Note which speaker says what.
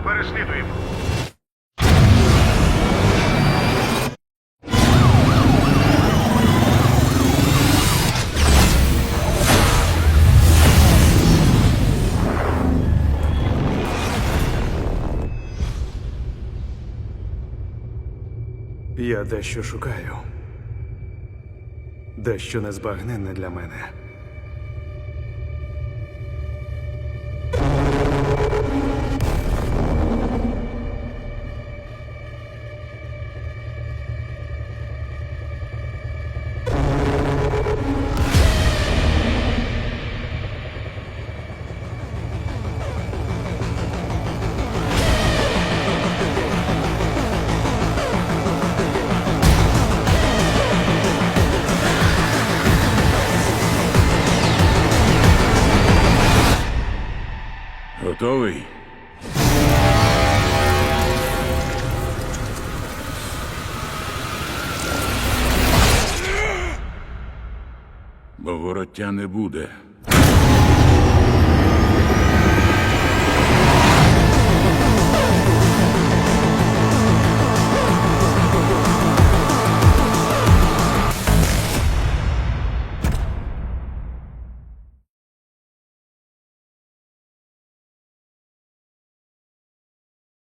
Speaker 1: переслідуємо.
Speaker 2: Я дещо шукаю. Дещо незбагненне для мене.
Speaker 3: Готовий? Бо вороття не буде.